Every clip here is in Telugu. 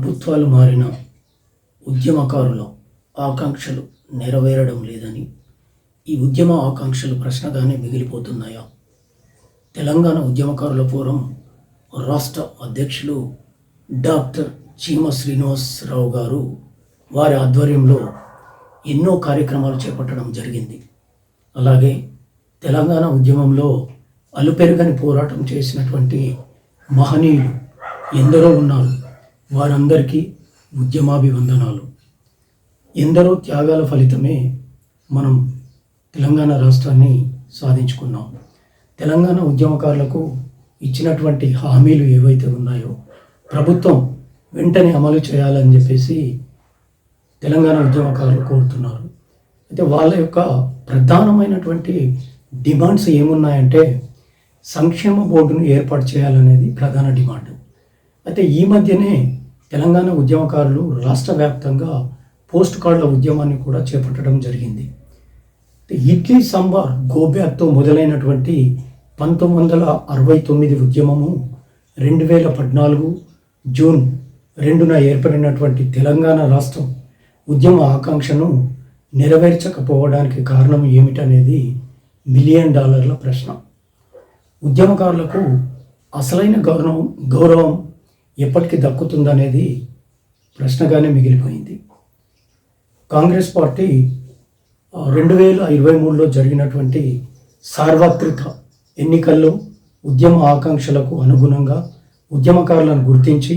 ప్రభుత్వాలు మారిన ఉద్యమకారుల ఆకాంక్షలు నెరవేరడం లేదని ఈ ఉద్యమ ఆకాంక్షలు ప్రశ్నగానే మిగిలిపోతున్నాయా? తెలంగాణ ఉద్యమకారుల ఫోరం రాష్ట్ర అధ్యక్షులు డాక్టర్ చీమ శ్రీనివాసరావు గారు వారి ఆధ్వర్యంలో ఎన్నో కార్యక్రమాలు చేపట్టడం జరిగింది. అలాగే తెలంగాణ ఉద్యమంలో అలుపెరగని పోరాటం చేసినటువంటి మహనీయులు ఎందరో ఉన్నారు. వారందరికీ ఉద్యమాభివందనాలు. ఎందరో త్యాగాల ఫలితమే మనం తెలంగాణ రాష్ట్రాన్ని సాధించుకున్నాం. తెలంగాణ ఉద్యమకారులకు ఇచ్చినటువంటి హామీలు ఏవైతే ఉన్నాయో ప్రభుత్వం వెంటనే అమలు చేయాలని చెప్పేసి తెలంగాణ ఉద్యమకారులు కోరుతున్నారు. అయితే వాళ్ళ యొక్క ప్రధానమైనటువంటి డిమాండ్స్ ఏమున్నాయంటే సంక్షేమ బోర్డును ఏర్పాటు చేయాలనేది ప్రధాన డిమాండ్. అయితే ఈ మధ్యనే తెలంగాణ ఉద్యమకారులు రాష్ట్ర వ్యాప్తంగా పోస్ట్ కార్డుల ఉద్యమాన్ని కూడా చేపట్టడం జరిగింది. ఇడ్లీ సాంబార్ గోబ్యాక్తో మొదలైనటువంటి పంతొమ్మిది వందల అరవై తొమ్మిది ఉద్యమము రెండు వేల పద్నాలుగు జూన్ రెండున ఏర్పడినటువంటి తెలంగాణ రాష్ట్రం ఉద్యమ ఆకాంక్షను నెరవేర్చకపోవడానికి కారణం ఏమిటనేది మిలియన్ డాలర్ల ప్రశ్న. ఉద్యమకారులకు అసలైన గౌరవం గౌరవం ఎప్పటికి దక్కుతుందనేది ప్రశ్నగానే మిగిలిపోయింది. కాంగ్రెస్ పార్టీ రెండు వేల ఇరవై మూడులో జరిగినటువంటి సార్వత్రిక ఎన్నికల్లో ఉద్యమ ఆకాంక్షలకు అనుగుణంగా ఉద్యమకారులను గుర్తించి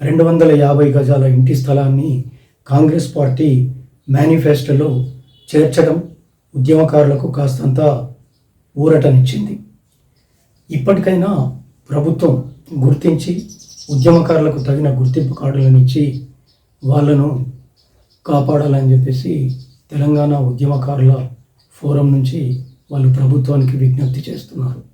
రెండు వందల యాభై గజాల ఇంటి స్థలాన్ని కాంగ్రెస్ పార్టీ మేనిఫెస్టోలో చేర్చడం ఉద్యమకారులకు కాస్తంత ఊరటనిచ్చింది. ఇప్పటికైనా ప్రభుత్వం గుర్తించి ఉద్యమకారులకు తగిన గుర్తింపు కార్డులను ఇచ్చి వాళ్ళను కాపాడాలని చెప్పేసి తెలంగాణ ఉద్యమకారుల ఫోరం నుంచి వాళ్ళు ప్రభుత్వానికి విజ్ఞప్తి చేస్తున్నారు.